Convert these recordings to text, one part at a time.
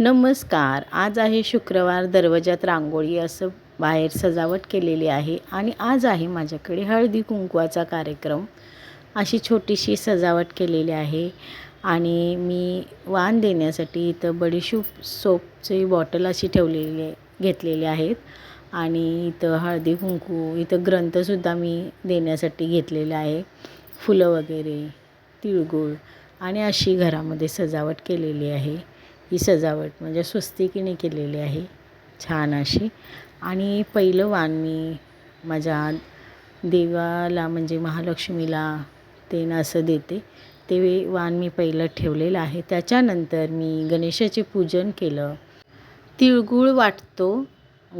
नमस्कार. आज आहे शुक्रवार दरवाजात रांगोळी असं बाहेर सजावट केलेली आहे आणि आज आहे माझ्याकडे हळदी कुंकवाचा कार्यक्रम. अशी छोटीशी सजावट केलेली आहे आणि मी वाण देण्यासाठी इथं बडीशूप सोपची बॉटल अशी ठेवलेली घेतलेली आहेत आणि इथं हळदी कुंकू इथं ग्रंथसुद्धा मी देण्यासाठी घेतलेला आहे. फुलं वगैरे तिळगुळ आणि अशी घरामध्ये सजावट केलेली आहे. ही सजावट म्हणजे स्वस्तिकीने केलेली आहे. छान अशी. आणि पहिलं वाण मी माझ्या देवाला म्हणजे महालक्ष्मीला ते न असं देते. ते वाण मी पहिलं ठेवलेलं आहे. त्याच्यानंतर मी गणेशाचे पूजन केलं. तिळगुळ वाटतो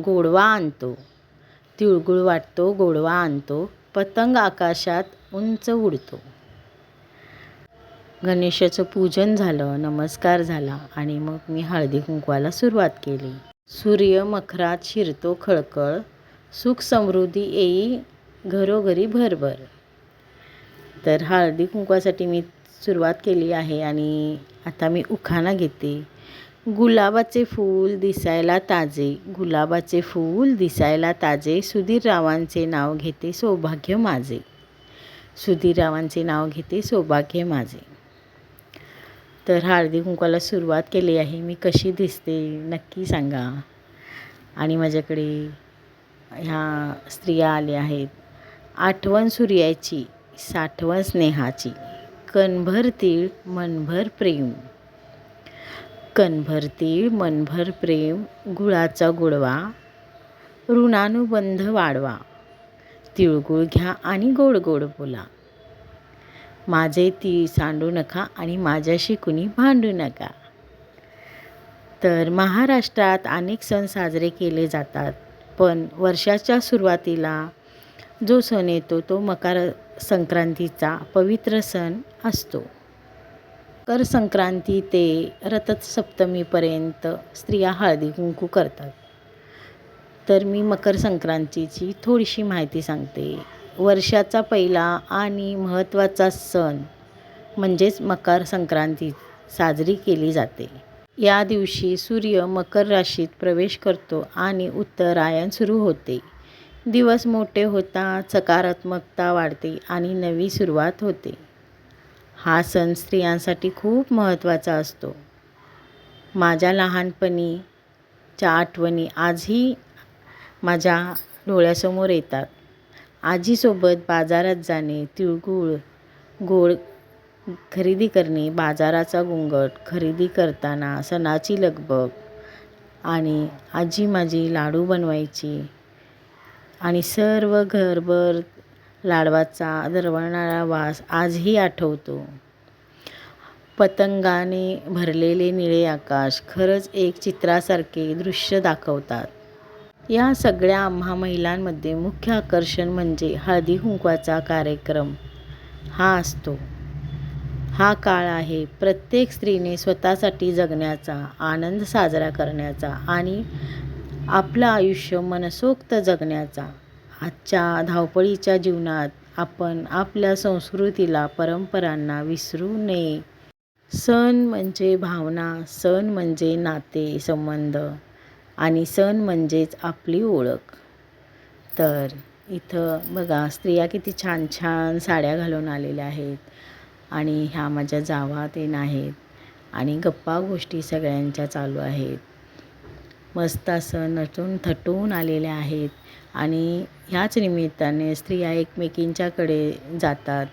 गोडवा आणतो. तिळगुळ वाटतो गोडवा आणतो. पतंग आकाशात उंच उडतो. गणेशाचं पूजन झालं नमस्कार झाला आणि मग मी हळदी कुंकवाला सुरुवात केली. सूर्य मखरात शिरतो खळखळ सुख समृद्धी येई घरोघरी भरभर. तर हळदी कुंकवासाठी मी सुरुवात केली आहे आणि आता मी उखाणा घेते. गुलाबाचे फूल दिसायला ताजे गुलाबाचे फूल दिसायला ताजे सुधीररावांचे नाव घेते सौभाग्य माझे. सुधीररावांचे नाव घेते सौभाग्य माझे. तर हळदी कुंकवाला सुरुवात केली आहे. मी कशी दिसते नक्की सांगा. आणि माझ्याकडे ह्या स्त्रिया आल्या आहेत. आठवण सूर्याची साठवण स्नेहाची. कणभर तीळ मनभर प्रेम. कणभर तीळ मनभर प्रेम गुळाचा गुळवा. ऋणानुबंध वाढवा. तिळगुळ घ्या आणि गोड गोड बोला. माझे ती सांडू नका आणि माझ्याशी कुणी भांडू नका. तर महाराष्ट्रात अनेक सण साजरे केले जातात पण वर्षाच्या सुरुवातीला जो सण येतो तो मकर संक्रांतीचा पवित्र सण असतो. मकर संक्रांती ते रथसप्तमीपर्यंत स्त्रिया हळदी कुंकू करतात. तर मी मकर संक्रांतीची थोडीशी माहिती सांगते. वर्षाचा पहिला आणि महत्त्वाचा सण म्हणजेच मकर संक्रांती साजरी केली जाते. या दिवशी सूर्य मकर राशीत प्रवेश करतो आणि उत्तरायण सुरू होते. दिवस मोठे होतात सकारात्मकता वाढते आणि नवी सुरुवात होते. हा सण स्त्रियांसाठी खूप महत्त्वाचा असतो. माझ्या लहानपणीच्या आठवणी आजही माझ्या डोळ्यासमोर येतात. आजीसोबत बाजारात जाणे तिळगूळ गोड खरेदी करणे बाजाराचा घोंगट खरेदी करताना सणाची लगबग आणि आजी माझी लाडू बनवायची आणि सर्व घरभर लाडवाचा दरवळणारा वास आजही आठवतो. पतंगाने भरलेले निळे आकाश खरंच एक चित्रासारखे दृश्य दाखवतात. या सगळ्या आम्हा महिलांमध्ये मुख्य आकर्षण म्हणजे हळदी कुंकवाचा कार्यक्रम. हा असतो. हा काळ आहे प्रत्येक स्त्रीने स्वतःसाठी जगण्याचा आनंद साजरा करण्याचा आणि आपलं आयुष्य मनसोक्त जगण्याचा. आजच्या धावपळीच्या जीवनात आपण आपल्या संस्कृतीला परंपरांना विसरू नये. सण म्हणजे भावना सण म्हणजे नाते संबंध. आणि सण म्हणजेच आपली ओळख. तर इथं बघा स्त्रिया किती छान छान साड्या घालून आलेल्या आहेत आणि ह्या माझ्या जावा तेन आहेत आणि गप्पा गोष्टी सगळ्यांच्या चालू आहेत. मस्त असं नटून थटून आलेल्या आहेत आणि ह्याच निमित्ताने स्त्रिया एकमेकींच्याकडे जातात.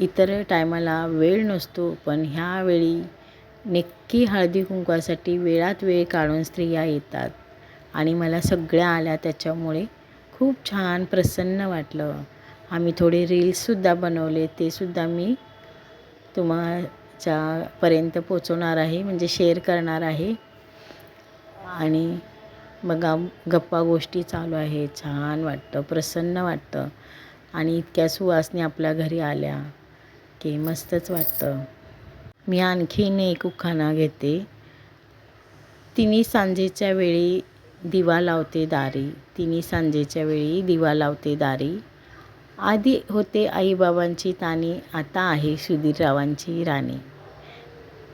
इतर टायमाला वेळ नसतो पण ह्यावेळी नक्की हळदी कुंकवासाठी वेळात वेळ काढून स्त्रिया येतात. आणि मला सगळ्या आल्या त्याच्यामुळे खूप छान प्रसन्न वाटलं. आम्ही थोडे रील्ससुद्धा बनवले. तेसुद्धा मी तुम्हाच्यापर्यंत पोचवणार आहे म्हणजे शेअर करणार आहे. आणि बघा गप्पा गोष्टी चालू आहे छान वाटतं प्रसन्न वाटतं. आणि इतक्या सुवासनी आपल्या घरी आल्या. की मस्तच वाटतं. मी आणखीन एक उखाणा घेते. तिन्ही सांजेच्या वेळी दिवा लावते दारी. तिन्ही सांजेच्या वेळी दिवा लावते दारी. आधी होते आईबाबांची ताणी आता आहे सुधीररावांची राणी.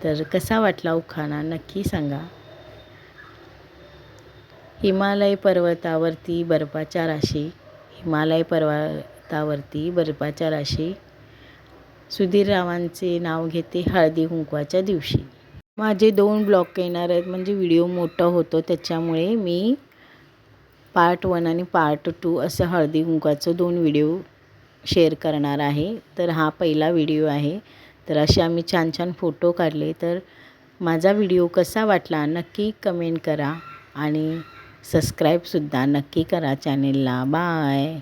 तर कसा वाटला उखाणा? नक्की सांगा. हिमालय पर्वतावरती बर्फाच्या राशी. हिमालय पर्वतावरती बर्फाच्या राशी. सुधीररावांचे नाव घेते हळदी कुंकवाच्या दिवशी. माझे दोन ब्लॉक येणार आहेत म्हणजे व्हिडिओ मोठा होतो त्याच्यामुळे मी पार्ट वन आणि पार्ट टू असं हळदी कुंकवाचं दोन व्हिडिओ शेअर करणार आहे. तर हा पहिला व्हिडिओ आहे. तर असे आम्ही छान छान फोटो काढले. तर माझा व्हिडिओ कसा वाटला नक्की कमेंट करा आणि सबस्क्राईबसुद्धा नक्की करा चॅनेलला. बाय.